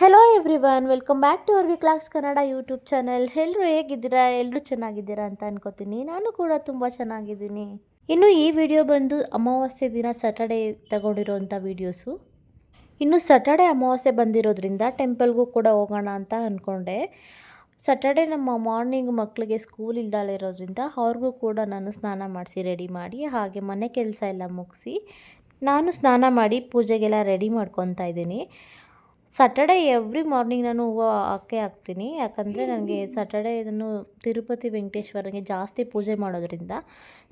Hello everyone welcome back to Arvi clocks Kannada YouTube channel ಎಲ್ಲರೂ ಹೇಗಿದ್ದೀರಾ? ಎಲ್ಲರೂ ಚೆನ್ನಾಗಿದ್ದೀರಾ ಅಂತ ಅನ್ಕೋತೀನಿ. ನಾನು ಕೂಡ ತುಂಬ ಚೆನ್ನಾಗಿದ್ದೀನಿ. ಇನ್ನು ಈ ವಿಡಿಯೋ ಬಂದು ಅಮಾವಾಸ್ಯೆ ದಿನ ಸ್ಯಾಟರ್ಡೇ ತಗೊಂಡಿರೋಂಥ ವೀಡಿಯೋಸು ಇನ್ನು ಸ್ಯಾಟರ್ಡೇ ಅಮಾವಾಸ್ಯೆ ಬಂದಿರೋದ್ರಿಂದ ಟೆಂಪಲ್ಗೂ ಕೂಡ ಹೋಗೋಣ ಅಂತ ಅಂದ್ಕೊಂಡೆ ಸ್ಯಾಟರ್ಡೇ ನಮ್ಮ ಮಾರ್ನಿಂಗ್ ಮಕ್ಕಳಿಗೆ ಸ್ಕೂಲ್ ಇಲ್ದಲೇ ಇರೋದ್ರಿಂದ ಅವ್ರಿಗೂ ಕೂಡ ನಾನು ಸ್ನಾನ ಮಾಡಿಸಿ ರೆಡಿ ಮಾಡಿ, ಹಾಗೆ ಮನೆ ಕೆಲಸ ಎಲ್ಲ ಮುಗಿಸಿ, ನಾನು ಸ್ನಾನ ಮಾಡಿ ಪೂಜೆಗೆಲ್ಲ ರೆಡಿ ಮಾಡ್ಕೊತಾ ಇದ್ದೀನಿ. ಸ್ಯಾಟರ್ಡೇ ಎವ್ರಿ ಮಾರ್ನಿಂಗ್ ನಾನು ಹೂವು ಹಾಕೇ ಹಾಕ್ತೀನಿ. ಯಾಕಂದರೆ ನನಗೆ ಸ್ಯಾಟರ್ಡೇ ನಾನು ತಿರುಪತಿ ವೆಂಕಟೇಶ್ವರನಿಗೆ ಜಾಸ್ತಿ ಪೂಜೆ ಮಾಡೋದ್ರಿಂದ.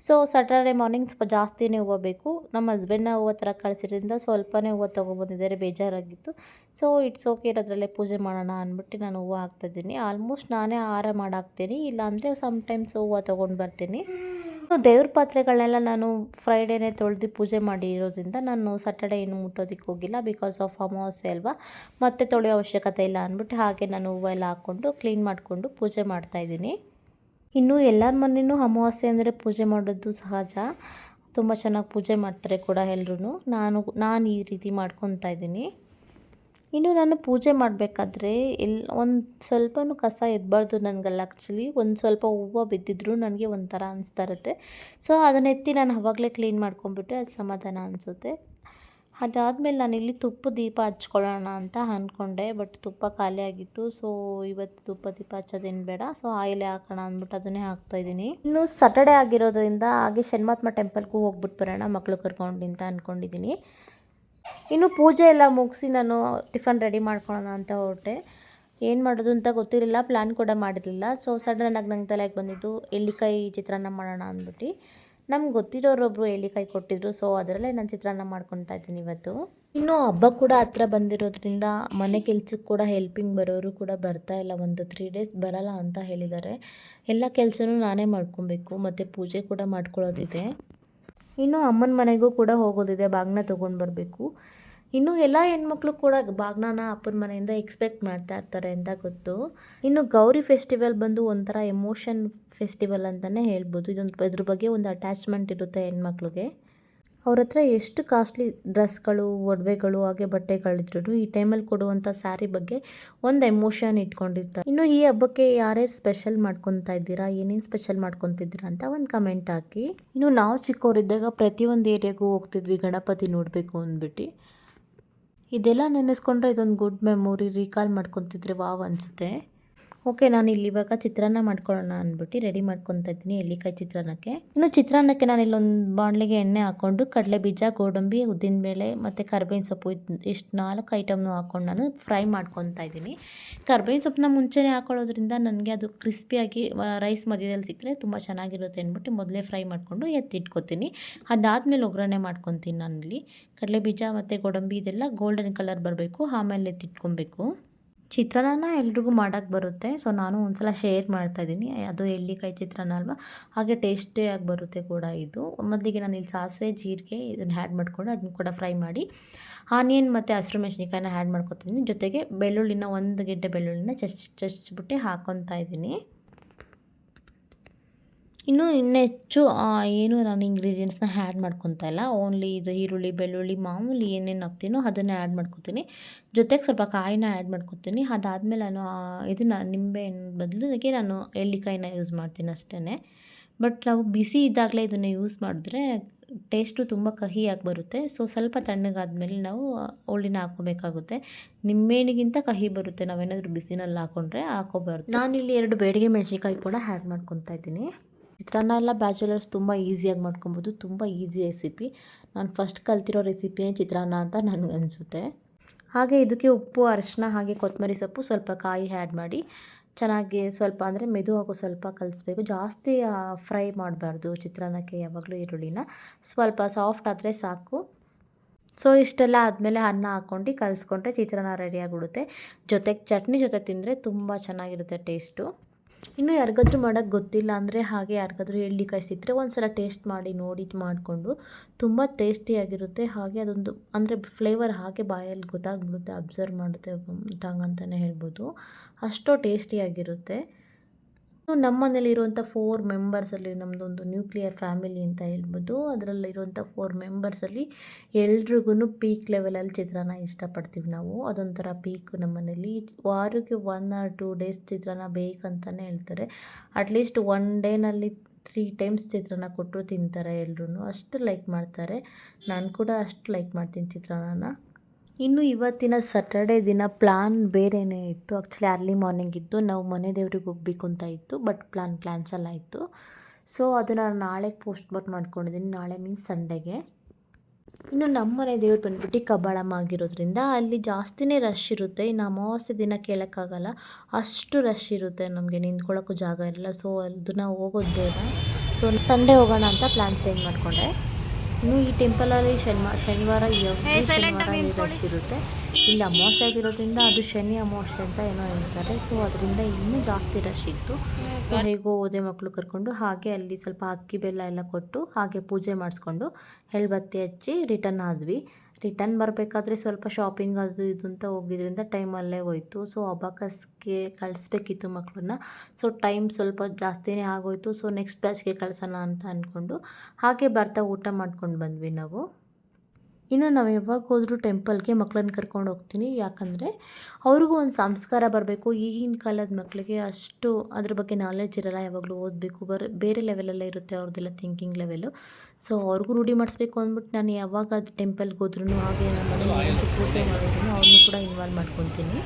ಸೊ ಸ್ಯಾಟರ್ಡೇ ಮಾರ್ನಿಂಗ್ ಸ್ವಲ್ಪ ಜಾಸ್ತಿನೇ ಹೂವು ಬೇಕು. ನಮ್ಮ ಹಸ್ಬೆಂಡ್ನ ಹೂವು ಥರ ಕಳಿಸಿದ್ರಿಂದ ಸ್ವಲ್ಪನೇ ಹೂವು ತೊಗೊಬಂದಿದ್ದಾರೆ, ಬೇಜಾರಾಗಿತ್ತು. ಸೊ ಇಟ್ಸ್ ಓಕೆ ಇರೋದ್ರಲ್ಲೇ ಪೂಜೆ ಮಾಡೋಣ ಅಂದ್ಬಿಟ್ಟು ನಾನು ಹೂವು ಹಾಕ್ತಾಯಿದ್ದೀನಿ ಆಲ್ಮೋಸ್ಟ್ ನಾನೇ ಹಾರ ಮಾಡಾಕ್ತೀನಿ. ಇಲ್ಲಾಂದರೆ ಸಮ್ಟೈಮ್ಸ್ ಹೂವು ತೊಗೊಂಡು ಬರ್ತೀನಿ. ದೇವ್ರ ಪಾತ್ರೆಗಳನ್ನೆಲ್ಲ ನಾನು ಫ್ರೈಡೇನೇ ತೊಳೆದು ಪೂಜೆ ಮಾಡಿರೋದ್ರಿಂದ ನಾನು ಸ್ಯಾಟರ್ಡೇ ಏನು ಮುಟ್ಟೋದಕ್ಕೆ ಹೋಗಿಲ್ಲ ಬಿಕಾಸ್ ಆಫ್ ಅಮಾವಾಸ್ಯೆ ಅಲ್ವಾ. ಮತ್ತೆ ತೊಳೆಯೋ ಅವಶ್ಯಕತೆ ಇಲ್ಲ ಅಂದ್ಬಿಟ್ಟು ಹಾಗೆ ನಾನು ಹೂವೆಲ್ಲ ಹಾಕ್ಕೊಂಡು ಕ್ಲೀನ್ ಮಾಡಿಕೊಂಡು ಪೂಜೆ ಮಾಡ್ತಾಯಿದ್ದೀನಿ ಇನ್ನು ಎಲ್ಲರ ಮನೆಯೂ ಅಮಾವಾಸ್ಯೆ ಅಂದರೆ ಪೂಜೆ ಮಾಡೋದು ಸಹಜ. ತುಂಬ ಚೆನ್ನಾಗಿ ಪೂಜೆ ಮಾಡ್ತಾರೆ ಕೂಡ ಎಲ್ಲರೂ ನಾನು ನಾನು ಈ ರೀತಿ ಮಾಡ್ಕೊತಾ ಇದ್ದೀನಿ. ಇನ್ನು ನಾನು ಪೂಜೆ ಮಾಡಬೇಕಾದ್ರೆ ಎಲ್ಲಿ ಒಂದು ಸ್ವಲ್ಪನೂ ಕಸ ಇರಬಾರ್ದು ನನಗಲ್ಲ ಆ್ಯಕ್ಚುಲಿ ಒಂದು ಸ್ವಲ್ಪ ಹೂವು ಬಿದ್ದಿದ್ರು ನನಗೆ ಒಂಥರ ಅನಿಸ್ತಾ ಇರುತ್ತೆ. ಸೊ ಅದನ್ನ ಎತ್ತಿ ನಾನು ಅವಾಗಲೇ ಕ್ಲೀನ್ ಮಾಡ್ಕೊಂಬಿಟ್ರೆ ಅದು ಸಮಾಧಾನ ಅನಿಸುತ್ತೆ. ಅದಾದಮೇಲೆ ನಾನು ಇಲ್ಲಿ ತುಪ್ಪ ದೀಪ ಹಚ್ಕೊಳ್ಳೋಣ ಅಂತ ಅಂದ್ಕೊಂಡೆ ಬಟ್ ತುಪ್ಪ ಖಾಲಿ ಆಗಿತ್ತು. ಸೊ ಇವತ್ತು ತುಪ್ಪ ದೀಪ ಹಚ್ಚೋದೇನು ಬೇಡ. ಸೊ ಆಯಿಲೇ ಹಾಕೋಣ ಅಂದ್ಬಿಟ್ಟು ಅದನ್ನೇ ಹಾಕ್ತಾ ಇದ್ದೀನಿ. ಇನ್ನು ಸಟರ್ಡೆ ಆಗಿರೋದ್ರಿಂದ ಹಾಗೆ ಶನ್ಮಾತ್ಮ ಟೆಂಪಲ್ಗೂ ಹೋಗ್ಬಿಟ್ಟು ಬರೋಣ ಮಕ್ಕಳು ಕರ್ಕೊಂಡು ಅಂತ ಅಂದ್ಕೊಂಡಿದ್ದೀನಿ ಇನ್ನು ಪೂಜೆ ಎಲ್ಲ ಮುಗಿಸಿ ನಾನು ಟಿಫನ್ ರೆಡಿ ಮಾಡ್ಕೊಳ್ಳೋಣ ಅಂತ ಹೊರಟೆ. ಏನು ಮಾಡೋದು ಅಂತ ಗೊತ್ತಿರಲಿಲ್ಲ ಪ್ಲ್ಯಾನ್ ಕೂಡ ಮಾಡಿರಲಿಲ್ಲ. ಸೊ ಸಡನ್ನಾಗಿ ನಂಗೆ ತಲೆಗೆ ಬಂದಿದ್ದು ಎಳ್ಳಿಕಾಯಿ ಚಿತ್ರಾನ್ನ ಮಾಡೋಣ ಅಂದ್ಬಿಟ್ಟು. ನಮ್ಗೆ ಗೊತ್ತಿರೋರೊಬ್ಬರು ಎಳ್ಳಿಕಾಯಿ ಕೊಟ್ಟಿದ್ರು ಸೊ ಅದರಲ್ಲೇ ನಾನು ಚಿತ್ರಾನ್ನ ಮಾಡ್ಕೊತಾ ಇದ್ದೀನಿ ಇವತ್ತು. ಇನ್ನು ಹಬ್ಬ ಕೂಡ ಹತ್ರ ಬಂದಿರೋದ್ರಿಂದ ಮನೆ ಕೆಲ್ಸಕ್ಕೆ ಕೂಡ ಹೆಲ್ಪಿಂಗ್ ಬರೋರು ಕೂಡ ಬರ್ತಾ ಇಲ್ಲ. ಒಂದು ತ್ರೀ ಡೇಸ್ ಬರಲ್ಲ ಅಂತ ಹೇಳಿದ್ದಾರೆ. ಎಲ್ಲ ಕೆಲಸನೂ ನಾನೇ ಮಾಡ್ಕೊಬೇಕು, ಮತ್ತು ಪೂಜೆ ಕೂಡ ಮಾಡ್ಕೊಳ್ಳೋದಿದೆ ಇನ್ನು ಅಮ್ಮನ ಮನೆಗೂ ಕೂಡ ಹೋಗೋದಿದೆ, ಬಾಗ್ನ ತೊಗೊಂಡು ಬರಬೇಕು. ಇನ್ನು ಎಲ್ಲ ಹೆಣ್ಮಕ್ಳು ಕೂಡ ಬಾಗ್ನಾನ ಅಪ್ಪನ ಮನೆಯಿಂದ ಎಕ್ಸ್ಪೆಕ್ಟ್ ಮಾಡ್ತಾ ಇರ್ತಾರೆ ಅಂತ ಗೊತ್ತು. ಇನ್ನು ಗೌರಿ ಫೆಸ್ಟಿವಲ್ ಬಂದು ಒಂಥರ ಎಮೋಷನ್ ಫೆಸ್ಟಿವಲ್ ಅಂತಲೇ ಹೇಳ್ಬೋದು. ಇದೊಂದು, ಇದ್ರ ಬಗ್ಗೆ ಒಂದು ಅಟ್ಯಾಚ್ಮೆಂಟ್ ಇರುತ್ತೆ ಹೆಣ್ಮಕ್ಳಿಗೆ. ಅವ್ರ ಹತ್ರ ಎಷ್ಟು ಕಾಸ್ಟ್ಲಿ ಡ್ರೆಸ್ಗಳು, ಒಡವೆಗಳು, ಹಾಗೆ ಬಟ್ಟೆಗಳಿದ್ರು ಈ ಟೈಮಲ್ಲಿ ಕೊಡುವಂಥ ಸ್ಯಾರಿ ಬಗ್ಗೆ ಒಂದು ಎಮೋಷನ್ ಇಟ್ಕೊಂಡಿರ್ತಾರೆ. ಇನ್ನು ಈ ಹಬ್ಬಕ್ಕೆ ಯಾರ್ಯಾರು ಸ್ಪೆಷಲ್ ಮಾಡ್ಕೊತಾ ಇದ್ದೀರಾ, ಏನೇನು ಸ್ಪೆಷಲ್ ಮಾಡ್ಕೊತಿದ್ದೀರಾ ಅಂತ ಒಂದು ಕಮೆಂಟ್ ಹಾಕಿ. ಇನ್ನು ನಾವು ಚಿಕ್ಕವರಿದ್ದಾಗ ಪ್ರತಿಯೊಂದು ಏರಿಯಾಗೂ ಹೋಗ್ತಿದ್ವಿ, ಗಣಪತಿ ನೋಡಬೇಕು ಅಂದ್ಬಿಟ್ಟು. ಇದೆಲ್ಲ ನೆನೆಸ್ಕೊಂಡ್ರೆ ಇದೊಂದು ಗುಡ್ ಮೆಮೊರಿ ರೀಕಾಲ್ ಮಾಡ್ಕೊತಿದ್ರೆ ವಾವ್ ಅನಿಸುತ್ತೆ. ಓಕೆ, ನಾನು ಇಲ್ಲಿ ಇವಾಗ ಚಿತ್ರಾನ್ನ ಮಾಡ್ಕೊಳ್ಳೋಣ ಅಂದ್ಬಿಟ್ಟು ರೆಡಿ ಮಾಡ್ಕೊತಾ ಇದ್ದೀನಿ ಎಳ್ಳಿಕಾಯಿ ಚಿತ್ರಾನ್ನಕ್ಕೆ. ಇನ್ನು ಚಿತ್ರಾನ್ನಕ್ಕೆ ನಾನು ಇಲ್ಲೊಂದು ಬಾಣಲೆಗೆ ಎಣ್ಣೆ ಹಾಕ್ಕೊಂಡು ಕಡಲೆ ಬೀಜ, ಗೋಡಂಬಿ ಉದ್ದಿನಬೇಳೆ ಮತ್ತು ಕರ್ಬೇವಿನ ಸೊಪ್ಪು ಇಷ್ಟು ನಾಲ್ಕು ಐಟಮ್ನು ಹಾಕ್ಕೊಂಡು ನಾನು ಫ್ರೈ ಮಾಡ್ಕೊತಾ ಇದ್ದೀನಿ. ಕರ್ಬೇವಿನ ಸೊಪ್ಪನ್ನ ಮುಂಚೆನೇ ಹಾಕೊಳ್ಳೋದ್ರಿಂದ ನನಗೆ ಅದು ಕ್ರಿಸ್ಪಿಯಾಗಿ ರೈಸ್ ಮಧ್ಯದಲ್ಲಿ ಸಿಕ್ಕರೆ ತುಂಬ ಚೆನ್ನಾಗಿರುತ್ತೆ ಅಂದ್ಬಿಟ್ಟು ಮೊದಲೇ ಫ್ರೈ ಮಾಡಿಕೊಂಡು ಎತ್ತಿಟ್ಕೊತೀನಿ. ಅದಾದಮೇಲೆ ಒಗ್ಗರಣೆ ಮಾಡ್ಕೊತೀನಿ ನಾನಿಲ್ಲಿ ಕಡಲೆ ಬೀಜ ಮತ್ತು ಗೋಡಂಬಿ ಇದೆಲ್ಲ ಗೋಲ್ಡನ್ ಕಲರ್ ಬರಬೇಕು, ಆಮೇಲೆ ಎತ್ತಿಟ್ಕೊಬೇಕು ಚಿತ್ರಾನ್ನ ಎಲ್ರಿಗೂ ಮಾಡೋಕ್ಕೆ ಬರುತ್ತೆ. ಸೊ ನಾನು ಒಂದ್ಸಲ ಶೇರ್ ಮಾಡ್ತಾಯಿದ್ದೀನಿ ಅದು ಎಳ್ಳಿಕಾಯಿ ಚಿತ್ರಾನ್ನ ಅಲ್ವಾ? ಹಾಗೆ ಟೇಸ್ಟಿಯಾಗಿ ಬರುತ್ತೆ ಕೂಡ ಇದು. ಮೊದಲಿಗೆ ನಾನು ಇಲ್ಲಿ ಸಾಸಿವೆ, ಜೀರಿಗೆ ಇದನ್ನು ಹ್ಯಾಡ್ ಮಾಡಿಕೊಂಡು ಅದನ್ನು ಕೂಡ ಫ್ರೈ ಮಾಡಿ ಆನಿಯನ್ ಮತ್ತು ಹಸಿರು ಮೆಣಸಿನ್ಕಾಯಿನ ಹ್ಯಾಡ್ ಮಾಡ್ಕೊತೀನಿ ಜೊತೆಗೆ ಬೆಳ್ಳುಳ್ಳಿನ ಒಂದು ಗೆಡ್ಡೆ ಬೆಳ್ಳುಳ್ಳಿನ ಚಚ್ ಚಚ್ಬಿಟ್ಟು ಹಾಕ್ಕೊತಾ ಇದ್ದೀನಿ ಇನ್ನು ಇನ್ನು ಹೆಚ್ಚು ಏನು ನಾನು ಇಂಗ್ರೀಡಿಯೆಂಟ್ಸ್ನ ಆ್ಯಡ್ ಮಾಡ್ಕೊತಾ ಇಲ್ಲ. ಓನ್ಲಿ ಇದು ಈರುಳ್ಳಿ, ಬೆಳ್ಳುಳ್ಳಿ, ಮಾಮೂಲಿ ಏನೇನು ಹಾಕ್ತೀನೋ ಅದನ್ನೇ ಆ್ಯಡ್ ಮಾಡ್ಕೊತೀನಿ. ಜೊತೆಗೆ ಸ್ವಲ್ಪ ಕಾಯಿನ ಆ್ಯಡ್ ಮಾಡ್ಕೊತೀನಿ. ಅದಾದಮೇಲೆ ನಾನು ಇದನ್ನು ನಿಂಬೆ ಬದಲಿಗೆ ನಾನು ಎಳ್ಳಿಕಾಯಿನ ಯೂಸ್ ಮಾಡ್ತೀನಿ ಅಷ್ಟೇ ಬಟ್ ನಾವು ಬಿಸಿ ಇದ್ದಾಗಲೇ ಇದನ್ನು ಯೂಸ್ ಮಾಡಿದ್ರೆ ಟೇಸ್ಟು ತುಂಬ ಕಹಿಯಾಗಿ ಬರುತ್ತೆ. ಸೊ ಸ್ವಲ್ಪ ತಣ್ಣಗಾದ್ಮೇಲೆ ನಾವು ಹೋಳಿನ ಹಾಕೋಬೇಕಾಗುತ್ತೆ ನಿಂಬೆಹಣ್ಣಿಗಿಂತ ಕಹಿ ಬರುತ್ತೆ. ನಾವೇನಾದರೂ ಬಿಸಿನಲ್ಲಿ ಹಾಕೊಂಡ್ರೆ ಹಾಕೋಬಾರ್ದು ನಾನಿಲ್ಲಿ ಎರಡು ಬೇಡಿಗೆ ಮೆಣಸಿನ್ಕಾಯಿ ಕೂಡ ಆ್ಯಡ್ ಮಾಡ್ಕೊತಾ ಇದ್ದೀನಿ. ಚಿತ್ರಾನ್ನ ಎಲ್ಲ ಬ್ಯಾಚುಲರ್ಸ್ ತುಂಬ ಈಸಿಯಾಗಿ ಮಾಡ್ಕೊಬೋದು, ತುಂಬ ಈಸಿ ರೆಸಿಪಿ. ನಾನು ಫಸ್ಟ್ ಕಲ್ತಿರೋ ರೆಸಿಪಿಯೇ ಚಿತ್ರಾನ್ನ ಅಂತ ನನಗೆ ಅನಿಸುತ್ತೆ. ಹಾಗೆ ಇದಕ್ಕೆ ಉಪ್ಪು ಅರಿಶಿನ ಹಾಗೆ ಕೊತ್ತಂಬರಿ ಸೊಪ್ಪು ಸ್ವಲ್ಪ ಕಾಯಿ ಆ್ಯಡ್ ಮಾಡಿ, ಚೆನ್ನಾಗಿ ಸ್ವಲ್ಪ ಅಂದರೆ ಮೆದು ಹಾಕೋ ಸ್ವಲ್ಪ ಕಲಿಸ್ಬೇಕು. ಜಾಸ್ತಿ ಫ್ರೈ ಮಾಡಬಾರ್ದು ಚಿತ್ರಾನ್ನಕ್ಕೆ ಯಾವಾಗಲೂ ಈರುಳ್ಳಿನ. ಸ್ವಲ್ಪ ಸಾಫ್ಟ್ ಆದರೆ ಸಾಕು. ಸೊ ಇಷ್ಟೆಲ್ಲ ಆದಮೇಲೆ ಅನ್ನ ಹಾಕ್ಕೊಂಡು ಕಲಿಸ್ಕೊಂಡ್ರೆ ಚಿತ್ರಾನ್ನ ರೆಡಿಯಾಗಿಬಿಡುತ್ತೆ ಜೊತೆಗೆ ಚಟ್ನಿ ಜೊತೆ ತಿಂದರೆ ತುಂಬ ಚೆನ್ನಾಗಿರುತ್ತೆ ಟೇಸ್ಟು ಇನ್ನು ಯಾರಿಗಾದ್ರೂ ಮಾಡೋಕ್ಕೆ ಗೊತ್ತಿಲ್ಲ ಅಂದರೆ ಹಾಗೆ ಯಾರಿಗಾದ್ರೂ ಎಳ್ಳಿಕಾಯಿ ಸಿಕ್ಕರೆ ಒಂದು ಸಲ ಟೇಸ್ಟ್ ಮಾಡಿ ನೋಡಿ ಮಾಡಿಕೊಂಡು ತುಂಬ ಟೇಸ್ಟಿಯಾಗಿರುತ್ತೆ ಹಾಗೆ ಅದೊಂದು ಅಂದರೆ ಫ್ಲೇವರ್ ಹಾಗೆ ಬಾಯಲ್ಲಿ ಗೊತ್ತಾಗ್ಬಿಡುತ್ತೆ ಅಬ್ಸರ್ವ್ ಮಾಡುತ್ತೆ ಟಂಗ್ ಅಂತಲೇ ಹೇಳ್ಬೋದು. ಅಷ್ಟು ಟೇಸ್ಟಿಯಾಗಿರುತ್ತೆ ನಮ್ಮ ಮನೇಲಿರುವಂಥ ಫೋರ್ ಮೆಂಬರ್ಸಲ್ಲಿ ನಮ್ಮದೊಂದು ನ್ಯೂಕ್ಲಿಯರ್ ಫ್ಯಾಮಿಲಿ ಅಂತ ಹೇಳ್ಬೋದು. ಅದರಲ್ಲಿರುವಂಥ ಫೋರ್ ಮೆಂಬರ್ಸಲ್ಲಿ ಎಲ್ರಿಗೂ ಪೀಕ್ ಲೆವೆಲಲ್ಲಿ ಚಿತ್ರಾನ್ನ ಇಷ್ಟಪಡ್ತೀವಿ ನಾವು. ಅದೊಂಥರ ಪೀಕ್ ನಮ್ಮ ಮನೇಲಿ ವಾರಕ್ಕೆ ಒನ್ ಆರ್ ಟೂ ಡೇಸ್ ಚಿತ್ರಾನ್ನ ಬೇಕಂತಲೇ ಹೇಳ್ತಾರೆ. ಅಟ್ಲೀಸ್ಟ್ ಒನ್ ಡೇನಲ್ಲಿ ತ್ರೀ ಟೈಮ್ಸ್ ಚಿತ್ರಾನ್ನ ಕೊಟ್ಟರು ತಿಂತಾರೆ ಎಲ್ರೂ ಅಷ್ಟು ಲೈಕ್ ಮಾಡ್ತಾರೆ. ನಾನು ಕೂಡ ಅಷ್ಟು ಲೈಕ್ ಮಾಡ್ತೀನಿ ಚಿತ್ರಾನ್ನನ. ಇನ್ನು ಇವತ್ತಿನ ಸ್ಯಾಟರ್ಡೇ ದಿನ ಪ್ಲ್ಯಾನ್ ಬೇರೆನೇ ಇತ್ತು. ಆ್ಯಕ್ಚುಲಿ ಅರ್ಲಿ ಮಾರ್ನಿಂಗ್ ಇತ್ತು. ನಾವು ಮನೆ ದೇವ್ರಿಗೆ ಹೋಗ್ಬೇಕು ಅಂತ ಇತ್ತು ಬಟ್ ಪ್ಲಾನ್ ಕ್ಯಾನ್ಸಲ್ ಆಯಿತು. ಸೊ ಅದನ್ನು ನಾಳೆ ಪೋಸ್ಟ್ ಮಾರ್ಟ್ ಮಾಡ್ಕೊಂಡಿದ್ದೀನಿ ನಾಳೆ ಮೀನ್ಸ್ ಸಂಡೆಗೆ ಇನ್ನು ನಮ್ಮ ಮನೆ ದೇವ್ರು ಬಂದ್ಬಿಟ್ಟು ಕಬ್ಬಾಳಮ್ಮ ಆಗಿರೋದ್ರಿಂದ ಅಲ್ಲಿ ಜಾಸ್ತಿನೇ ರಶ್ ಇರುತ್ತೆ. ಇನ್ನು ಅಮಾವಾಸ್ಯೆ ದಿನ ಕೇಳೋಕ್ಕಾಗಲ್ಲ. ಅಷ್ಟು ರಶ್ ಇರುತ್ತೆ ನಮಗೆ. ನಿಂತ್ಕೊಳ್ಳೋಕ್ಕೂ ಜಾಗ ಇರಲ್ಲ. ಸೊ ಅದನ್ನು ಹೋಗೋದು ಬೇಡ. ಸೊ ಸಂಡೇ ಹೋಗೋಣ ಅಂತ ಪ್ಲ್ಯಾನ್ ಚೇಂಜ್ ಮಾಡಿಕೊಂಡೆ. ಇನ್ನು ಈ ಟೆಂಪಲಲ್ಲಿ ಶನಿವಾರ ಶನಿವಾರ ಎವ್ರಿ ಶನಿವಾರ ರಶ್ ಇರುತ್ತೆ ಇಲ್ಲಿ ಅಮಾವಾಸ್ಯೆ ಆಗಿರೋದ್ರಿಂದ ಅದು ಶನಿ ಅಮಾವಾಸ್ಯೆ ಅಂತ ಏನೋ ಹೇಳ್ತಾರೆ. ಸೊ ಅದರಿಂದ ಇನ್ನೂ ಜಾಸ್ತಿ ರಶ್ ಇತ್ತು. ಸೊ ಹೇಗೋ ಓದೆ ಮಕ್ಕಳು ಕರ್ಕೊಂಡು ಹಾಗೆ ಅಲ್ಲಿ ಸ್ವಲ್ಪ ಅಕ್ಕಿ ಬೆಲ್ಲ ಎಲ್ಲ ಕೊಟ್ಟು ಹಾಗೆ ಪೂಜೆ ಮಾಡಿಸ್ಕೊಂಡು ಹೆಲ್ಬತ್ತಿ ಹಚ್ಚಿ ರಿಟರ್ನ್ ಆದ್ವಿ. ರಿಟರ್ನ್ ಬರಬೇಕಾದ್ರೆ ಸ್ವಲ್ಪ ಶಾಪಿಂಗ್ ಅದು ಇದು ಅಂತ ಹೋಗಿದ್ರಿಂದ ಟೈಮ್ ಅಲ್ಲೇ ಹೋಯಿತು. ಸೊ ಅಬಾಕಸ್ಗೆ ಕಳಿಸ್ಬೇಕಿತ್ತು ಮಕ್ಕಳನ್ನ ಸೊ ಟೈಮ್ ಸ್ವಲ್ಪ ಜಾಸ್ತಿನೇ ಆಗೋಯಿತು. ಸೊ ನೆಕ್ಸ್ಟ್ ಬ್ಯಾಚ್ಗೆ ಕಳ್ಸೋಣ ಅಂತ ಅಂದ್ಕೊಂಡು ಹಾಗೆ ಬರ್ತಾ ಊಟ ಮಾಡ್ಕೊಂಡು ಬಂದ್ವಿ ನಾವು. ಇನ್ನು ನಾವು ಯಾವಾಗ ಹೋದರೂ ಟೆಂಪಲ್ಗೆ ಮಕ್ಕಳನ್ನ ಕರ್ಕೊಂಡು ಹೋಗ್ತೀನಿ. ಯಾಕಂದರೆ ಅವ್ರಿಗೂ ಒಂದು ಸಂಸ್ಕಾರ ಬರಬೇಕು. ಈಗಿನ ಕಾಲದ ಮಕ್ಕಳಿಗೆ ಅಷ್ಟು ಅದ್ರ ಬಗ್ಗೆ ನಾಲೆಡ್ಜ್ ಇರಲ್ಲ. ಯಾವಾಗಲೂ ಓದಬೇಕು. ಬರ, ಬೇರೆ ಲೆವೆಲಲ್ಲೇ ಇರುತ್ತೆ ಅವ್ರದ್ದೆಲ್ಲ ಥಿಂಕಿಂಗ್ ಲೆವೆಲು ಸೊ ಅವ್ರಿಗೂ ರೂಢಿ ಮಾಡಿಸ್ಬೇಕು ಅಂದ್ಬಿಟ್ಟು ನಾನು ಯಾವಾಗ ಟೆಂಪಲ್ಗೆ ಹೋದ್ರೂ ಹಾಗೆ ನಮ್ಮ ಮನೆಯಲ್ಲಿ ಪೂಜೆ ಮಾಡಿದ್ರು ಅವ್ರನ್ನೂ ಕೂಡ ಇನ್ವಾಲ್ವ್ ಮಾಡ್ಕೊತೀನಿ.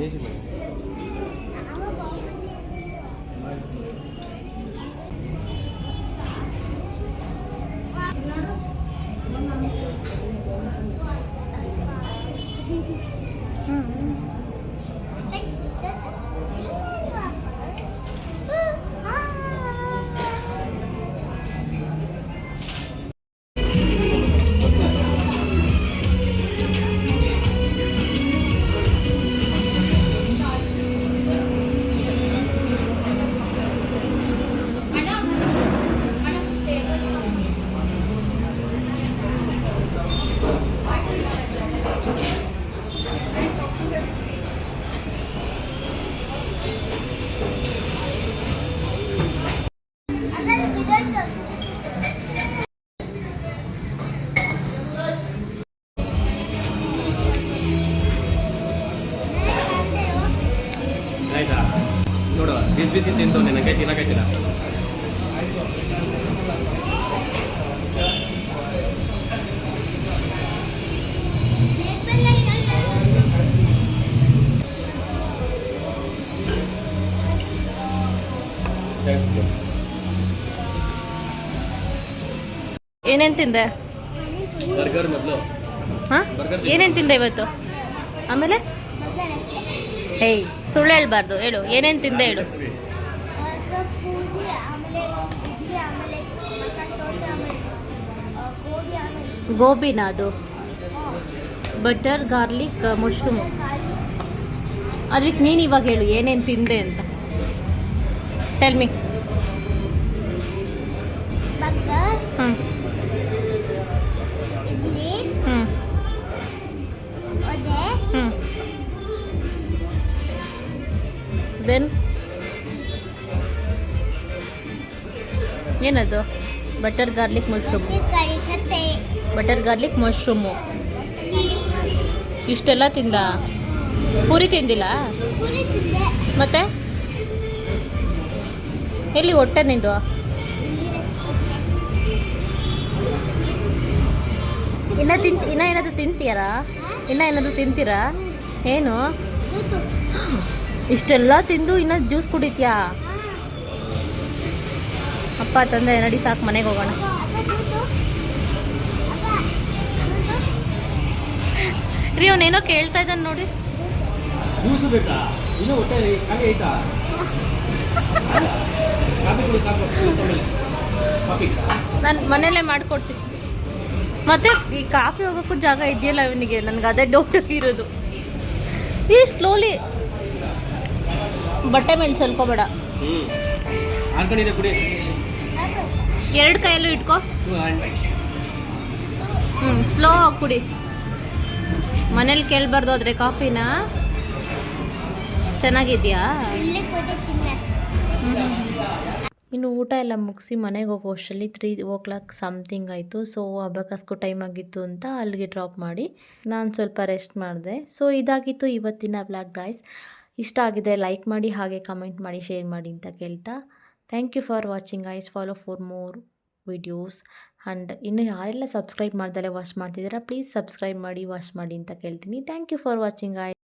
ಜೆ ಸಿ ಬಿ ಆಯ್ತಾ ಬಿಸಿ ಬಿಸಿ ತಿಂತು ನಿನಗೆ ತಿನ್ನಕೈತಿಲ್ಲ ಏನೇನು ತಿಂದೆ? ಬರ್ಗರ್ ಮೊದಲು. ಹಾಂ? Burger ಏನೇನು ತಿಂದೆ ಇವತ್ತು? ಆಮೇಲೆ? ಹೇಯ್ ಸುಳ್ಳು ಹೇಳ್ಬಾರ್ದು. ಹೇಳು. ಏನೇನು ತಿಂದೆ ಹೇಳು ಪೂರಿ ಆಮೇಲೆ ಇಡ್ಲಿ ಆಮೇಲೆ ಮಸಾಲೆ ದೋಸೆ ಆಮೇಲೆ ಆ, ಗೋಬಿ ಆಮೇಲೆ ಗೋಬಿನ ಅದು ಬಟರ್ ಗಾರ್ಲಿಕ್ ಮಶ್ರೂಮ್. ಅದಕ್ಕೆ ನೀನು ಇವಾಗ ಹೇಳು ಏನೇನು ತಿಂದೆ ಅಂತ. ಟೆಲ್ ಮಿ ಹ್ಞೂ ಹ್ಞೂ ದೆನ್ ಏನದು? Butter garlic mushroom. Butter garlic mushroom. ಇಷ್ಟೆಲ್ಲ ತಿಂದ? ಪೂರಿ ತಿಂದಿಲ್ಲ? ಮತ್ತೆ? ಎಲ್ಲಿ ಹೊಟ್ಟೆ ನಿಂದು? ಇನ್ನ ತಿನ್ ಇನ್ನ ಏನಾದರೂ ತಿಂತೀರಾ ಇನ್ನ ಏನಾದ್ರು ತಿಂತೀರಾ? ಏನು? ಇಷ್ಟೆಲ್ಲ ತಿಂದು ಇನ್ನ ಜ್ಯೂಸ್ ಕುಡಿತೀಯಾ? ಅಪ್ಪ ತಂದೆ ನಡಿ ಸಾಕು ಮನೆಗೆ ಹೋಗೋಣ. ರೀ ಅವನೇನೋ ಕೇಳ್ತಾ ಇದ್ದಾನೆ ನೋಡಿ. ಜ್ಯೂಸ್ ಬೇಕಾ ಇನ್ನೂ ಹೊಟ್ಟೆ ಖಾಲಿ ಆಯ್ತಾ ಕಾಫಿ ಕುಡಿ ಸಾಕು ಜ್ಯೂಸ್ ಆಮೇಲೆ. ಕಾಫಿ. ನಾನು ಮನೇಲೇ ಮಾಡ್ಕೊಡ್ತೀನಿ. ಮತ್ತೆ ಈ ಕಾಫಿ ಹೋಗೋಕ್ಕೂ ಜಾಗ ಇದೆಯಲ್ಲ ಇವನಿಗೆ? ನನಗೆ ಅದೇ ಡೌಟ್ ಇರೋದು. ಈ ಸ್ಲೋಲಿ ಬಟ್ಟೆ ಮೇಲೆ ಸ್ವಲ್ಪ ಬೇಡ. ಹ್ಞೂ ಕುಡಿ. ಎರಡು ಕೈಯಲ್ಲೂ ಇಟ್ಕೋ. ಹ್ಞೂ ಸ್ಲೋ ಆಗಿ ಕುಡಿ. ಮನೇಲಿ ಕೇಳಬಾರ್ದು ಆದರೆ ಕಾಫಿನ? ಚೆನ್ನಾಗಿದೆಯಾ? ಇಲ್ಲೇ ಕೂತು ತಿನ್ನ. ಇನ್ನು ಊಟ ಎಲ್ಲ ಮುಗಿಸಿ ಮನೆಗೆ ಹೋಗೋ ಅಷ್ಟರಲ್ಲಿ ತ್ರೀ ಓ ಕ್ಲಾಕ್ ಸಮಥಿಂಗ್ ಆಯಿತು. ಸೊ ಅಬ್ಬಕ್ಕಸ್ಕು ಟೈಮ್ ಆಗಿತ್ತು ಅಂತ ಅಲ್ಲಿಗೆ ಡ್ರಾಪ್ ಮಾಡಿ ನಾನು ಸ್ವಲ್ಪ ರೆಸ್ಟ್ ಮಾಡಿದೆ. ಸೊ ಇದಾಗಿತ್ತು ಇವತ್ತಿನ ಬ್ಲಾಗ್ ಗಾಯ್ಸ್ ಇಷ್ಟ ಆಗಿದ್ರೆ ಲೈಕ್ ಮಾಡಿ ಹಾಗೆ ಕಮೆಂಟ್ ಮಾಡಿ ಶೇರ್ ಮಾಡಿ ಅಂತ ಕೇಳ್ತಾ. Thank you for watching guys follow for more videos and ಇನ್ನು ಯಾರೆಲ್ಲ ಸಬ್ಸ್ಕ್ರೈಬ್ ಮಾಡ್ದಲ್ಲೇ ವಾಚ್ ಮಾಡ್ತಿದ್ದೀರಾ ಪ್ಲೀಸ್ ಸಬ್ಸ್ಕ್ರೈಬ್ ಮಾಡಿ ವಾಚ್ ಮಾಡಿ ಅಂತ ಕೇಳ್ತೀನಿ. Thank you for watching guy